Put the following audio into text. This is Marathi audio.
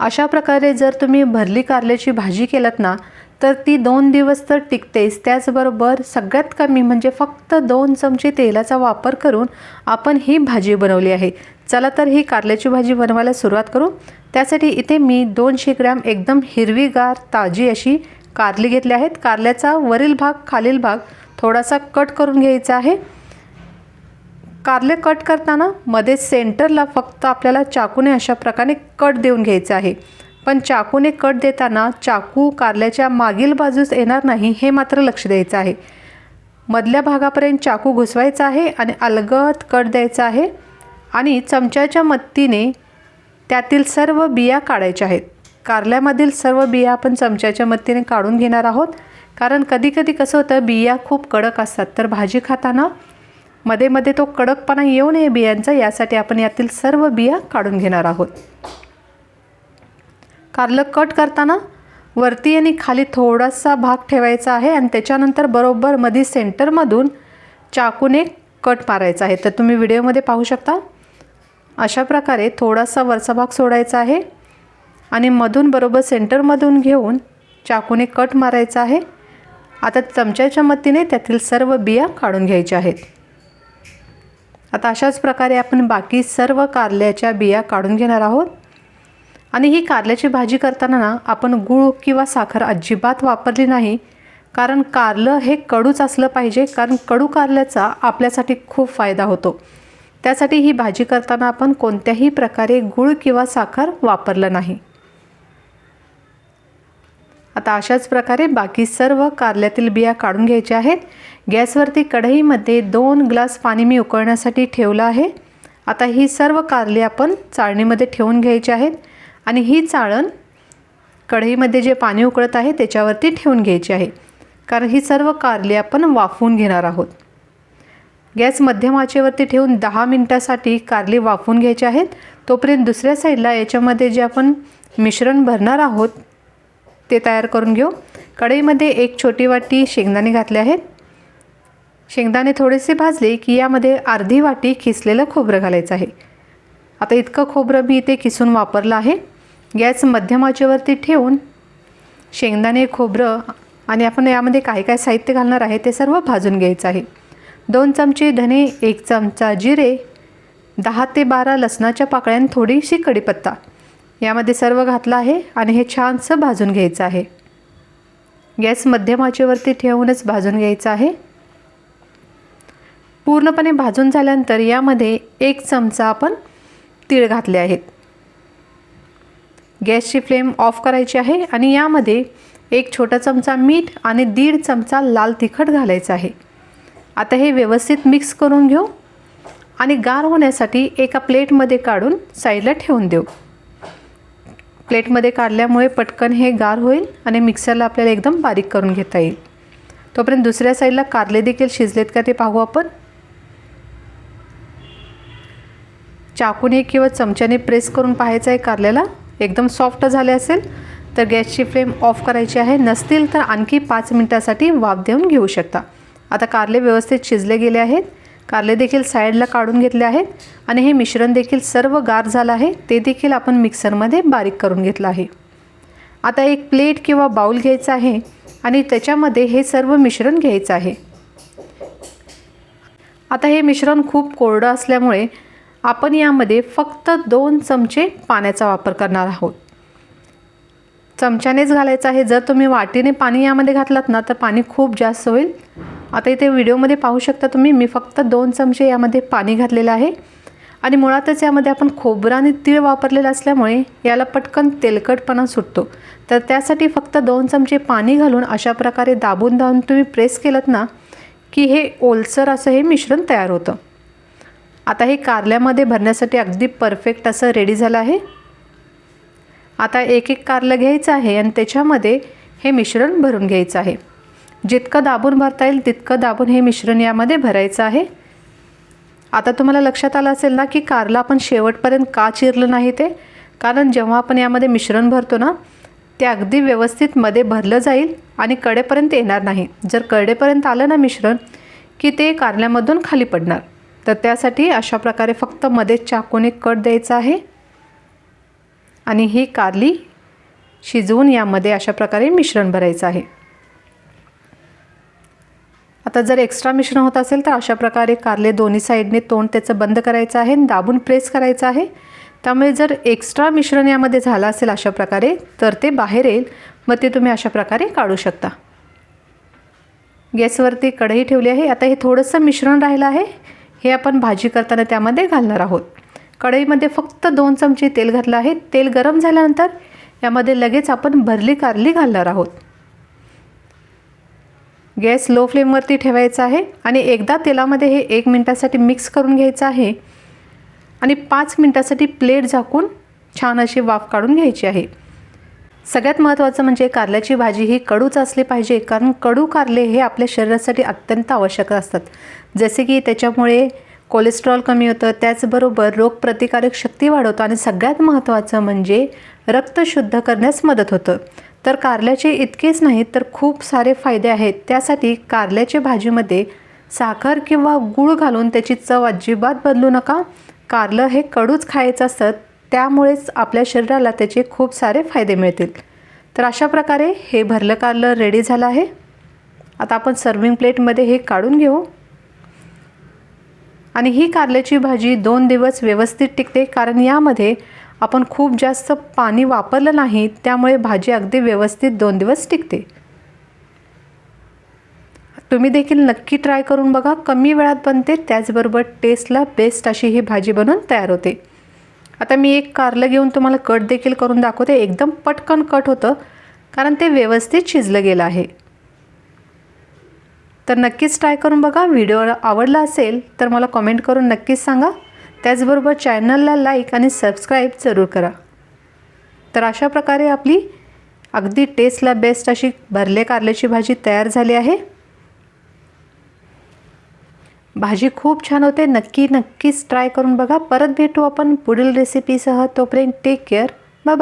अशा प्रकारे जर तुम्ही भरली कारल्याची भाजी केलात ना तर ती दोन दिवस तर टिकतेच. त्याचबरोबर सगळ्यात कमी म्हणजे फक्त दोन चमचे तेलाचा वापर करून आपण ही भाजी बनवली आहे. चला तर ही कारल्याची भाजी बनवायला सुरुवात करू. त्यासाठी इथे मी दोनशे ग्रॅम एकदम हिरवीगार ताजी अशी कारली घेतली आहेत. कारल्याचा वरील भाग खालील भाग थोडासा कट करून घ्यायचा आहे. कारले कट करताना मध्ये सेंटरला फक्त आपल्याला चाकूने अशा प्रकारे कट देऊन घ्यायचं आहे. पण चाकूने कट देताना चाकू कारल्याच्या मागील बाजूस येणार नाही हे मात्र लक्ष द्यायचं आहे. मधल्या भागापर्यंत चाकू घुसवायचा आहे आणि अलगद कट द्यायचा आहे आणि चमच्याच्या मदतीने त्यातील सर्व बिया काढायच्या आहेत. कारल्यामधील सर्व बिया आपण चमच्याच्या मदतीने काढून घेणार आहोत. कारण कधीकधी कसं होतं बिया खूप कडक असतात. तर भाजी खाताना मध्ये मध्ये तो कडकपणा येऊ नये बियांचा यासाठी आपण यातील सर्व बिया काढून घेणार आहोत. कारलं कट करताना वरती आणि खाली थोडासा भाग ठेवायचा आहे आणि त्याच्यानंतर बरोबर मध्ये सेंटरमधून चाकूने कट मारायचा आहे. तर तुम्ही व्हिडिओमध्ये पाहू शकता. अशा प्रकारे थोडासा वरचा भाग सोडायचा आहे आणि मधून बरोबर सेंटरमधून घेऊन चाकूने कट मारायचा आहे. आता चमच्याच्या मदतीने त्यातील सर्व बिया काढून घ्यायच्या आहेत. आता अशाच प्रकारे आपण बाकी सर्व कारल्याच्या बिया काढून घेणार आहोत. आणि ही कारल्याची भाजी करताना ना आपण गूळ किंवा साखर अजिबात वापरली नाही. कारण कारलं हे कडूच असलं पाहिजे. कारण कडू कारल्याचा आपल्यासाठी खूप फायदा होतो. त्यासाठी ही भाजी करताना आपण कोणत्याही प्रकारे गूळ किंवा साखर वापरलं नाही. आता अशाच प्रकारे बाकी सर्व कारल्यातील बिया काढून घ्यायच्या आहेत. गॅसवरती कढईमध्ये दोन ग्लास पाणी मी उकळण्यासाठी ठेवलं आहे. आता ही सर्व कारली आपण चाळणीमध्ये ठेवून घ्यायची आहेत आणि ही चाळण कढईमध्ये जे पाणी उकळत आहे त्याच्यावरती ठेवून घ्यायची आहे. कारण ही सर्व कारली आपण वाफवून घेणार आहोत. गॅस मध्यम आचेवरती ठेवून दहा मिनटासाठी कारली वाफवून घ्यायची आहेत. तोपर्यंत दुसऱ्या साईडला याच्यामध्ये जे आपण मिश्रण भरणार आहोत ते तयार करून घेऊ. कढईमध्ये एक छोटी वाटी शेंगदाणे घातले आहेत. शेंगदाणे थोडेसे भाजले की यामध्ये अर्धी वाटी खिसलेलं खोबरं घालायचं आहे. आता इतकं खोबरं मी इथे किसून वापरलं आहे. गॅस मध्यम आचेवरती ठेवून शेंगदाणे खोबरं आणि आपण यामध्ये काय काय साहित्य घालणार आहे ते सर्व भाजून घ्यायचं आहे. दोन चमचे धने एक चमचा जिरे दहा ते बारा लसणाच्या पाकळ्यान थोडीशी कढीपत्ता. यामध्ये सर्व घातलं आहे आणि हे छानसं भाजून घ्यायचं आहे. गॅस मध्यम आचेवरती ठेवूनच भाजून घ्यायचं आहे. पूर्णपणे भाजून झाल्यानंतर यामध्ये एक चमचा आपण तीळ घातले आहेत. गॅसची फ्लेम ऑफ करायची आहे आणि यामध्ये एक छोटा चमचा मीठ आणि दीड चमचा लाल तिखट घालायचं आहे. आता हे व्यवस्थित मिक्स करून घेऊ आणि गार होण्यासाठी एका प्लेटमध्ये काढून साईडला ठेवून देऊ. प्लेटमध्ये काढल्यामुळे पटकन हे गार होईल आणि मिक्सरला आपल्याला एकदम बारीक करून घेता येईल. तोपर्यंत दुसऱ्या साईडला कारले देखील शिजलेत का ते पाहू आपण. चाकूने किंवा चमच्याने प्रेस करून पाहायचं आहे कारल्याला. एकदम सॉफ्ट झाले असेल तर गॅसची फ्लेम ऑफ करायची आहे. नसतील तर आणखी पाच मिनटासाठी वाफ देऊन घेऊ शकता. आता कारले व्यवस्थित शिजले गेले आहेत. कारले देखील साईडला काढून घेतले आहेत आणि हे मिश्रण देखील सर्व गार झालं आहे. ते देखील आपण मिक्सरमध्ये बारीक करून घेतलं आहे. आता एक प्लेट किंवा बाऊल घ्यायचा आहे आणि त्याच्यामध्ये हे सर्व मिश्रण घ्यायचं आहे. आता हे मिश्रण खूप कोरडं असल्यामुळे आपण यामध्ये फक्त दोन चमचे पाण्याचा वापर करणार आहोत. चमच्यानेच घालायचं आहे. जर तुम्ही वाटीने पाणी यामध्ये घातलात ना तर पाणी खूप जास्त होईल. आता इथे व्हिडिओमध्ये पाहू शकता तुम्ही मी फक्त दोन चमचे यामध्ये पाणी घातलेलं आहे. आणि मुळातच यामध्ये आपण खोबरं आणि तीळ वापरलेलं असल्यामुळे याला पटकन तेलकटपणा सुटतो. तर त्यासाठी फक्त दोन चमचे पाणी घालून अशा प्रकारे दाबून दाबून तुम्ही प्रेस केलं ना की हे ओलसर असं हे मिश्रण तयार होतं. आता हे कारल्यामध्ये भरण्यासाठी अगदी परफेक्ट असं रेडी झालं आहे. आता एक एक कारलं घ्यायचं आहे आणि त्याच्यामध्ये हे मिश्रण भरून घ्यायचं आहे. जितकं दाबून भरता येईल तितकं दाबून हे मिश्रण यामध्ये भरायचं आहे. आता तुम्हाला लक्षात आलं असेल ना की कारला आपण शेवटपर्यंत का चिरलं नाही ते? कारण जेव्हा आपण यामध्ये मिश्रण भरतो ना ते अगदी व्यवस्थित मध्ये भरलं जाईल आणि कडेपर्यंत येणार नाही. जर कडेपर्यंत आलं ना मिश्रण की ते कारल्यामधून खाली पडणार. तर त्यासाठी अशा प्रकारे फक्त मध्ये चाकूने कट द्यायचा आहे. आणि ही कारली शिजवून यामध्ये अशा प्रकारे मिश्रण भरायचं आहे. आता जर एक्स्ट्रा मिश्रण होत असेल तर अशा प्रकारे कारले दोन्ही साईडने तोंड त्याचं बंद करायचं आहे दाबून प्रेस करायचं आहे. त्यामुळे जर एक्स्ट्रा मिश्रण यामध्ये झालं असेल अशा प्रकारे तर ते बाहेर येईल. मग ते तुम्ही अशा प्रकारे काढू शकता. गॅसवरती कढई ठेवली आहे. आता हे थोडंसं मिश्रण राहिलं आहे. हे आपण भाजी करताना त्यामध्ये घालणार आहोत. कढईमध्ये फक्त दोन चमचे तेल घातलं आहे. तेल गरम झाल्यानंतर यामध्ये लगेच आपण भरली कारली घालणार आहोत. गॅस लो फ्लेमवरती ठेवायचा आहे आणि एकदा तेलामध्ये हे एक मिनटासाठी मिक्स करून घ्यायचं आहे. आणि पाच मिनटासाठी प्लेट झाकून छान अशी वाफ काढून घ्यायची आहे. सगळ्यात महत्त्वाचं म्हणजे कारल्याची भाजी ही कडूच असली पाहिजे कारण कडू कारले हे आपल्या शरीरासाठी अत्यंत आवश्यक असतात. जसे की त्याच्यामुळे कोलेस्ट्रॉल कमी होतं त्याचबरोबर रोगप्रतिकारक शक्ती वाढवतो आणि सगळ्यात महत्त्वाचं म्हणजे रक्त शुद्ध करण्यास मदत होतं. तर कारल्याचे इतकेच नाहीत तर खूप सारे फायदे आहेत. त्यासाठी कारल्याच्या भाजीमध्ये साखर किंवा गूळ घालून त्याची चव अजिबात बदलू नका. कारलं हे कडूच खायचं असतं त्यामुळेच आपल्या शरीराला त्याचे खूप सारे फायदे मिळतील. तर अशा प्रकारे हे भरलं कारलं रेडी झालं आहे. आता आपण सर्विंग प्लेटमध्ये हे काढून घेऊ. आणि ही कारल्याची भाजी दोन दिवस व्यवस्थित टिकते कारण यामध्ये आपण खूप जास्त पाणी वापरलं नाही त्यामुळे भाजी अगदी व्यवस्थित दोन दिवस टिकते. तुम्ही देखील नक्की ट्राय करून बघा कमी वेळात बनते त्याचबरोबर टेस्टला बेस्ट अशी ही भाजी बनवून तयार होते. आता मी एक कारलं घेऊन तुम्हाला कट देखील करून दाखवते एकदम पटकन कट होतं कारण ते व्यवस्थित शिजलं गेलं आहे. तर नक्कीच ट्राय करून बघा व्हिडिओ आवडला असेल तर मला कमेंट करून नक्कीच सांगा. त्याचबरोबर चॅनलला लाईक आणि सबस्क्राईब जरूर करा. तर अशा प्रकारे आपली अगदी टेस्टला बेस्ट अशी भरले कारल्याची भाजी तयार झाली आहे. भाजी खूप छान होते. नक्की नक्कीच ट्राय करून बघा. परत भेटू आपण पुढील रेसिपीसह तोपर्यंत टेक केअर बाय